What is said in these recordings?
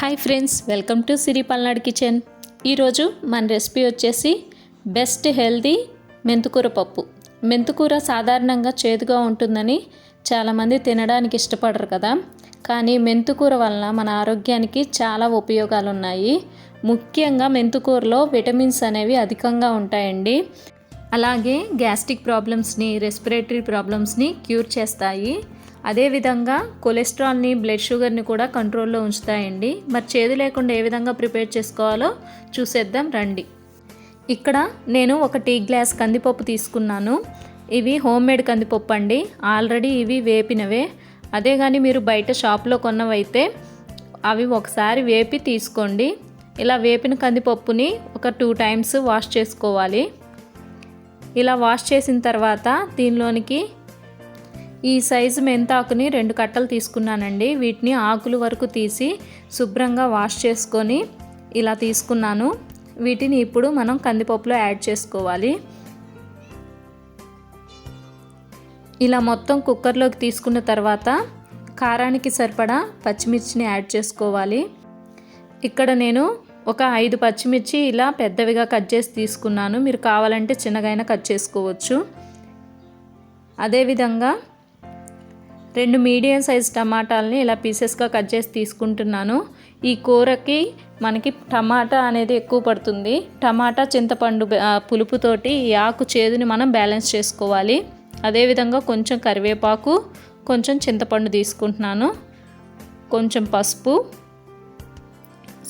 Hi friends welcome to Siri Palnadu kitchen. ఈరోజు మన recipe వచ్చేసి బెస్ట్ హెల్దీ మెంతుకూర పప్పు. మెంతుకూర సాధారణంగా చేదుగా ఉంటుందని చాలామంది తినడానికి ఇష్టపడరు కదా. కానీ మెంతుకూర వలన మన ఆరోగ్యానికి చాలా ఉపయోగాలు ఉన్నాయి ముఖ్యంగా మెంతుకూరలో విటమిన్స్ అనేవి అధికంగా ఉంటాయండి. అలాగే గ్యాస్ట్రిక్ ప్రాబ్లమ్స్ని రెస్పిరేటరీ ప్రాబ్లమ్స్ని క్యూర్ చేస్తాయి. అదేవిధంగా కొలెస్ట్రాల్ని బ్లడ్ షుగర్ని కూడా కంట్రోల్లో ఉంచుతాయండి. మరి చేదు లేకుండా ఏ విధంగా ప్రిపేర్ చేసుకోవాలో చూసేద్దాం రండి. ఇక్కడ నేను ఒక టీ గ్లాస్ కందిపప్పు తీసుకున్నాను. ఇవి హోమ్ మేడ్ కందిపప్పు అండి. ఆల్రెడీ ఇవి వేపినవే. అదే కానీ మీరు బయట షాప్లో కొన్నవైతే అవి ఒకసారి వేపి తీసుకోండి. ఇలా వేపిన కందిపప్పుని ఒక టూ టైమ్స్ వాష్ చేసుకోవాలి. ఇలా వాష్ చేసిన తర్వాత దీనిలోనికి ఈ సైజు మెంతాకుని రెండు కట్టలు తీసుకున్నానండి. వీటిని ఆకులు వరకు తీసి శుభ్రంగా వాష్ చేసుకొని ఇలా తీసుకున్నాను. వీటిని ఇప్పుడు మనం కందిపప్పులో యాడ్ చేసుకోవాలి. ఇలా మొత్తం కుక్కర్లోకి తీసుకున్న తర్వాత కారానికి సరిపడా పచ్చిమిర్చిని యాడ్ చేసుకోవాలి. ఇక్కడ నేను ఒక ఐదు పచ్చిమిర్చి ఇలా పెద్దవిగా కట్ చేసి తీసుకున్నాను. మీరు కావాలంటే చిన్నగైనా కట్ చేసుకోవచ్చు. అదేవిధంగా రెండు మీడియం సైజ్ టమాటాలని ఇలా పీసెస్గా కట్ చేసి తీసుకుంటున్నాను. ఈ కూరకి మనకి టమాటా అనేది ఎక్కువ పడుతుంది. టమాటా చింతపండు పులుపుతోటి ఈ ఆకు చేదుని మనం బ్యాలెన్స్ చేసుకోవాలి. అదేవిధంగా కొంచెం కరివేపాకు కొంచెం చింతపండు తీసుకుంటున్నాను. కొంచెం పసుపు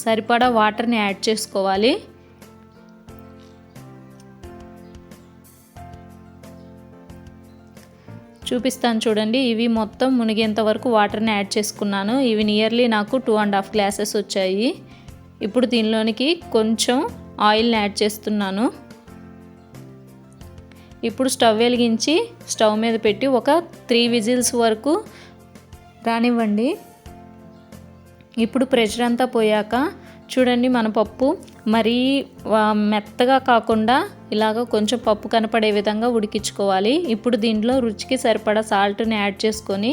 సరిపడా వాటర్ని యాడ్ చేసుకోవాలి. చూపిస్తాను చూడండి. ఇవి మొత్తం మునిగేంత వరకు వాటర్ని యాడ్ చేసుకున్నాను. ఇవి నియర్లీ నాకు టూ అండ్ హాఫ్ గ్లాసెస్ వచ్చాయి. ఇప్పుడు దీనిలోనికి కొంచెం ఆయిల్ని యాడ్ చేస్తున్నాను. ఇప్పుడు స్టవ్ వెలిగించి స్టవ్ మీద పెట్టి ఒక త్రీ విజిల్స్ వరకు రానివ్వండి. ఇప్పుడు ప్రెషర్ అంతా పోయాక చూడండి మన పప్పు. మరీ మెత్తగా కాకుండా ఇలాగ కొంచెం పప్పు కనపడే విధంగా ఉడికించుకోవాలి. ఇప్పుడు దీంట్లో రుచికి సరిపడా సాల్ట్ని యాడ్ చేసుకొని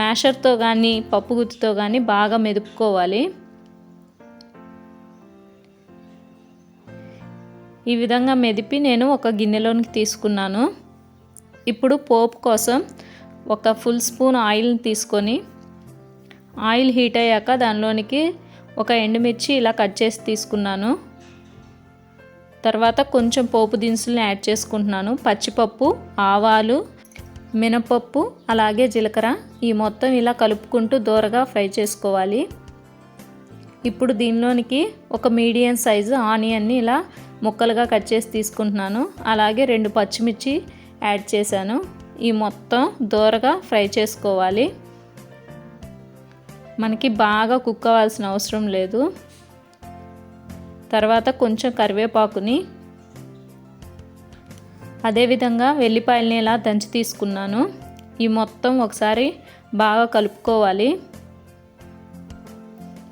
మ్యాషర్తో కానీ పప్పు గుత్తితో కానీ బాగా మెదుపుకోవాలి. ఈ విధంగా మెదిపి నేను ఒక గిన్నెలోనికి తీసుకున్నాను. ఇప్పుడు పోపు కోసం ఒక ఫుల్ స్పూన్ ఆయిల్ని తీసుకొని ఆయిల్ హీట్ అయ్యాక దానిలోనికి ఒక ఎండుమిర్చి ఇలా కట్ చేసి తీసుకున్నాను. తర్వాత కొంచెం పోపు దినుసులను యాడ్ చేసుకుంటున్నాను. పచ్చిపప్పు ఆవాలు మినపప్పు అలాగే జీలకర్ర ఈ మొత్తం ఇలా కలుపుకుంటూ దూరగా ఫ్రై చేసుకోవాలి. ఇప్పుడు దీనిలోనికి ఒక మీడియం సైజు ఆనియన్ని ఇలా ముక్కలుగా కట్ చేసి తీసుకుంటున్నాను. అలాగే రెండు పచ్చిమిర్చి యాడ్ చేశాను. ఈ మొత్తం దూరగా ఫ్రై చేసుకోవాలి. మనకి బాగా కుక్ అవ్వాల్సిన అవసరం లేదు. తర్వాత కొంచెం కరివేపాకుని అదేవిధంగా వెల్లిపాయలని ఇలా దంచి తీసుకున్నాను. ఈ మొత్తం ఒకసారి బాగా కలుపుకోవాలి.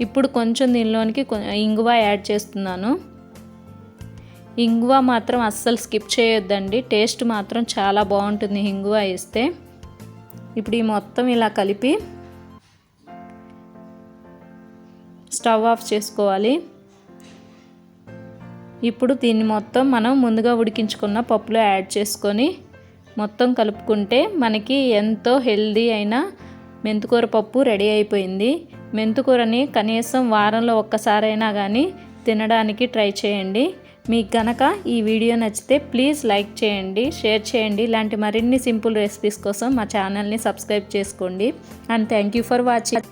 ఇప్పుడు కొంచెం దీనిలోనికి ఇంగువ యాడ్ చేస్తున్నాను. ఇంగువ మాత్రం అస్సలు స్కిప్ చేయొద్దండి. టేస్ట్ మాత్రం చాలా బాగుంటుంది ఇంగువ వేస్తే. ఇప్పుడు ఈ మొత్తం ఇలా కలిపి స్టవ్ ఆఫ్ చేసుకోవాలి. ఇప్పుడు దీన్ని మొత్తం మనం ముందుగా ఉడికించుకున్న పప్పులో యాడ్ చేసుకొని మొత్తం కలుపుకుంటే మనకి ఎంతో హెల్దీ అయిన మెంతుకూర పప్పు రెడీ అయిపోయింది. మెంతుకూరని కనీసం వారంలో ఒక్కసారైనా కానీ తినడానికి ట్రై చేయండి. మీకు గనక ఈ వీడియో నచ్చితే ప్లీజ్ లైక్ చేయండి షేర్ చేయండి. ఇలాంటి మరిన్ని సింపుల్ రెసిపీస్ కోసం మా ఛానల్ని సబ్స్క్రైబ్ చేసుకోండి. And thank you for watching.